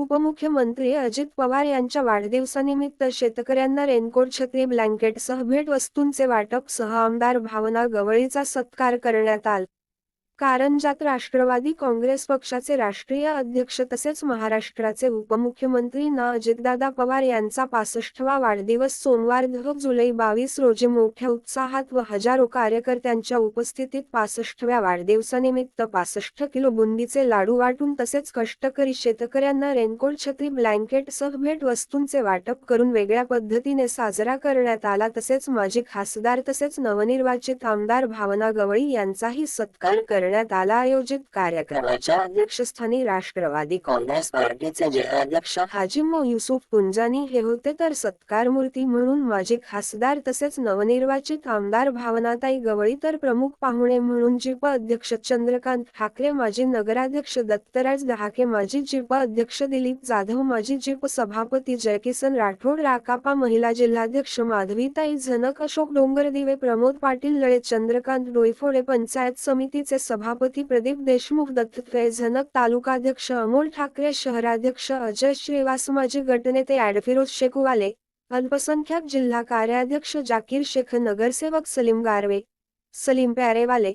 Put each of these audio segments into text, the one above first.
उपमुख्यमंत्री अजित पवार यांच्या वाढदिवसानिमित्त शेतकऱ्यांना रेनकोट छत्री ब्लँकेटसह भेटवस्तूंचे वाटप सह आमदार भावना गवळीचा सत्कार करण्यात आला. कारंजात राष्ट्रवादी काँग्रेस पक्षाचे राष्ट्रीय अध्यक्ष तसेच महाराष्ट्राचे उपमुख्यमंत्री ना अजितदादा पवार यांचा पासष्टवा वाढदिवस सोमवार दह जुलै बावीस रोजी मोठ्या उत्साहात व हजारो कार्यकर्त्यांच्या उपस्थितीत पासष्टव्या वाढदिवसानिमित्त पासष्ट किलो बुंदीचे लाडू वाटून तसेच कष्टकरी शेतकऱ्यांना रेनकोट छत्री ब्लँकेटसह भेट वस्तूंचे वाटप करून वेगळ्या पद्धतीने साजरा करण्यात आला. तसेच माजी खासदार तसेच नवनिर्वाचित आमदार भावना गवळी यांचाही सत्कार करण्यात आला आयोजित कार्यक्रमाच्या अध्यक्षस्थानी राष्ट्रवादी काँग्रेस पार्टीचे जिल्हाध्यक्ष हाजिमो युसुफ पुंजानी हे होते तर सत्कार मूर्ती म्हणून माजी खासदार तसेच नवनिर्वाचित आमदार भावनाताई गवळी तर प्रमुख पाहुणे म्हणून जिप अध्यक्ष चंद्रकांत ठाकरे माजी नगराध्यक्ष दत्तराज दहाके माजी जिप अध्यक्ष दिलीप जाधव माजी जिप सभापती जयकिसन राठोड राकापा महिला जिल्हाध्यक्ष माधवीताई झनक अशोक डोंगरदिवे प्रमोद पाटील लळे चंद्रकांत डोईफोडे पंचायत समितीचे सभापती प्रदीप देशमुख दत्तत्रय झनक तालुकाध्यक्ष अमोल ठाकरे शहराध्यक्ष अजय श्रीवास माजी गटनेते ॲडफिरोज शेकुवाले अल्पसंख्याक जिल्हा कार्याध्यक्ष जाकीर शेख नगरसेवक सलीम गारवे सलीम प्यारेवाले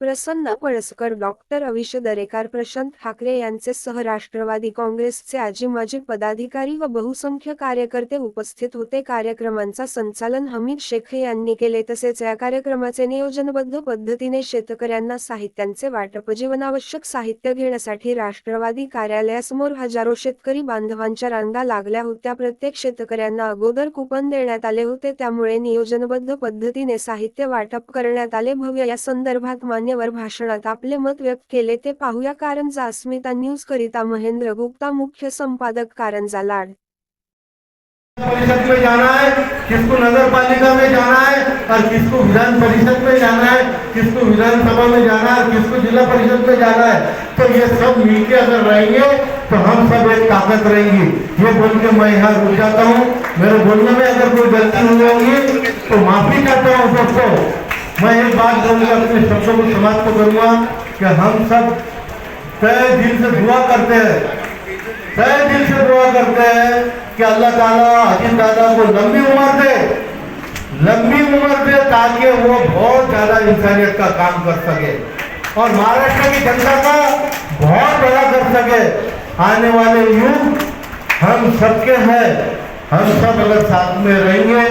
प्रसन्न पळसकर डॉक्टर अविश दरेकार प्रशांत ठाकरे यांचे सह राष्ट्रवादी काँग्रेसचे आजी माजी पदाधिकारी व बहुसंख्य कार्यकर्ते उपस्थित होते. कार्यक्रमांचा संचालन हमीद शेख यांनी केले. तसेच या कार्यक्रमाचे नियोजनबद्ध पद्धतीने शेतकऱ्यांना साहित्यांचे वाटप जीवनावश्यक साहित्य घेण्यासाठी राष्ट्रवादी कार्यालयासमोर हजारो शेतकरी बांधवांच्या रांगा लागल्या होत्या. प्रत्येक शेतकऱ्यांना अगोदर कुपन देण्यात आले होते. त्यामुळे नियोजनबद्ध पद्धतीने साहित्य वाटप करण्यात आले. भव्य या संदर्भात मान्यवर भाषणात आपले मत व्यक्त केले ते पाहूया. कारंजा अस्मिता न्यूज करिता महेंद्र गुप्ता मुख्य संपादक कारंजा लाड. परिषद में जाना है किसको नगर पालिका में जाना है और किसको विधान परिषद में जाना है किसको विधानसभा में जाना है किसको जिला परिषद में जाना है तो ये सब मिलके अगर रहेंगे तो हम सब एक ताकत रहेंगे. ये बोल के मैं यहाँ रुक जाता हूँ. मेरे बोलने में अगर कोई गलती हो जाएगी तो माफी चाहता हूँ सबको. मैं एक बात बोलूँगा, अपने शब्दों को समाप्त करूँगा कि हम सब तय दिल से दुआ करते हैं। तय दिल से दुआ करते हैं कि अल्लाह ताला अजीत दादा को लंबी उम्र दे। लंबी उम्र दे ताकि वो बहुत ज़्यादा इंसानियत का काम कर सके और महाराष्ट्र की जनता का बहुत बड़ा कर सके। आने वाले युग हम सबके हैं। हम सब अगर साथ में रहेंगे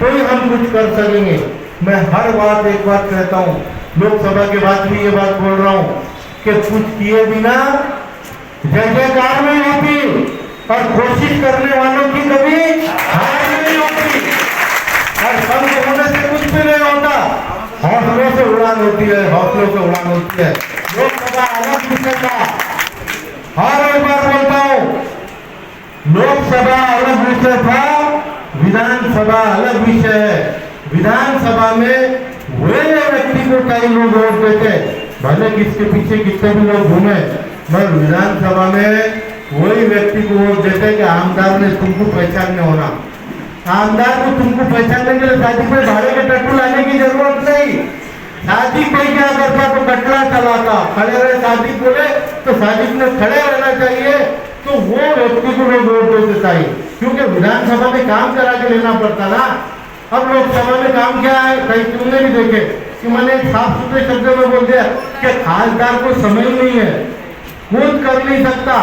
तो ही हम कुछ कर सकेंगे। मैं हर बार एक बात कहता हूँ। लोकसभा के बाद भी ये बात बोल रहा हूँ कि कुछ किए बिना जय जयकार नहीं होती और कोशिश करने वालों की कभी हार नहीं होती। और संत होने से कुछ भी नहीं होता। हौसलों से उड़ान होती है, हौसलों से उड़ान होती है। लोकसभा अलग विषय का। हर एक बार बोलता हूँ, लोकसभा अलग विषय था, विधानसभा अलग विषय है। विधानसभा में वे व्यक्ति को कई लोग वोट देते भले किसके पीछे कितने भी लोग घूमे, मगर विधानसभा में वही व्यक्ति को वोट देते कि आमदार ने तुमको पहचानने होना। आमदार को तुमको पहचानने के लिए शादी पे भाड़े के टट्टू लाने की ज़रूरत नहीं। शादी कोई क्या करता तो कटरा चलाता। खड़े रहे शादी बोले तो शादी में खड़े रहना चाहिए तो वो व्यक्ति को लोग वोट देते चाहिए क्योंकि विधानसभा में काम करा के लेना पड़ता ना। अब लोकसभा में काम क्या है कहीं तुमने भी देखे कि मैंने साफ सुथरे शब्द में बोल दिया कि खासदार को समय नहीं है। खुद कर नहीं सकता।